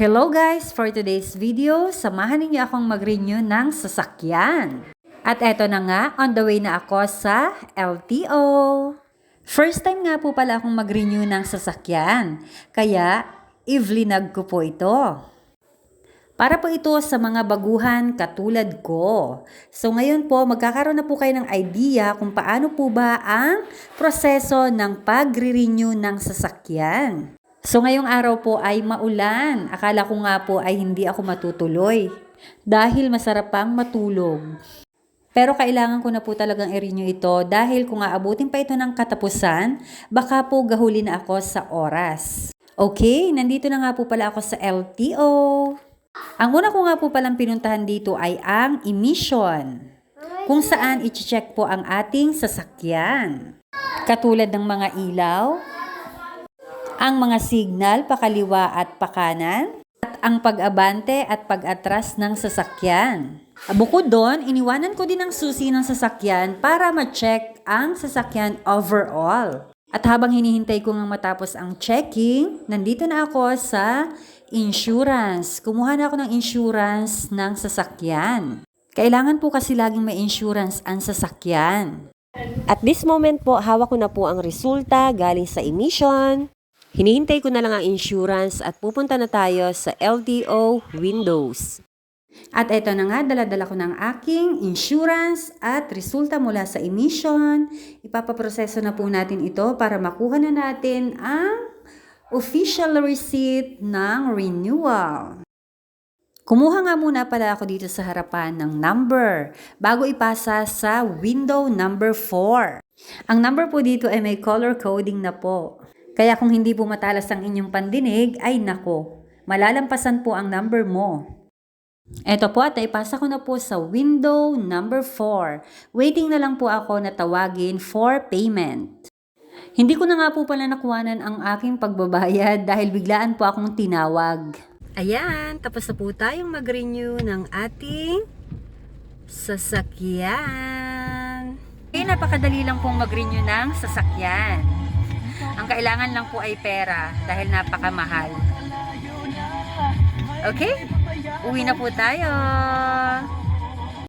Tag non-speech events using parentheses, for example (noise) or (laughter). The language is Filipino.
Hello guys! For today's video, samahan ninyo akong mag-renew ng sasakyan. At eto na nga, on the way na ako sa LTO. First time nga po pala akong mag-renew ng sasakyan. Kaya, i-vlinag ko po ito. Para po ito sa mga baguhan katulad ko. So ngayon po, magkakaroon na po kayo ng idea kung paano po ba ang proseso ng pag-renew ng sasakyan. So ngayong araw po ay maulan. Akala ko nga po ay hindi ako matutuloy. Dahil masarap pang matulog. Pero kailangan ko na po talagang i-renew ito dahil kung aabutin pa ito ng katapusan, baka po gahuli na ako sa oras. Okay, nandito na nga po pala ako sa LTO. Ang una ko nga po palang pinuntahan dito ay ang emission, kung saan i-check po ang ating sasakyan. Katulad ng mga ilaw, ang mga signal pakaliwa at pakanan, at ang pag-abante at pag-atras ng sasakyan. Bukod doon, iniwanan ko din ang susi ng sasakyan para ma-check ang sasakyan overall. At habang hinihintay ko nga matapos ang checking, nandito na ako sa insurance. Kumuha na ako ng insurance ng sasakyan. Kailangan po kasi laging may insurance ang sasakyan. At this moment po, hawak ko na po ang resulta galing sa emission. Hinihintay ko na lang ang insurance at pupunta na tayo sa LTO Windows. At eto na nga, daladala ko ng aking insurance at resulta mula sa emission. Ipapaproseso na po natin ito para makuha na natin ang official receipt ng renewal. Kumuha nga muna pala ako dito sa harapan ng number bago ipasa sa window number 4. Ang number po dito ay may color coding na po. Kaya kung hindi po ang inyong pandinig, ay nako, malalampasan po ang number mo. Eto po at ipasa ko na po sa window number 4. Waiting na lang po ako na tawagin for payment. Hindi ko na nga po pala nakuhanan ang aking pagbabayad (laughs) dahil biglaan po akong tinawag. Ayan, tapos na po tayong mag-renew ng ating sasakyan. Eh, napakadali lang pong mag-renew ng sasakyan. Ang kailangan lang po ay pera dahil napakamahal. Okay? Uwi na po tayo.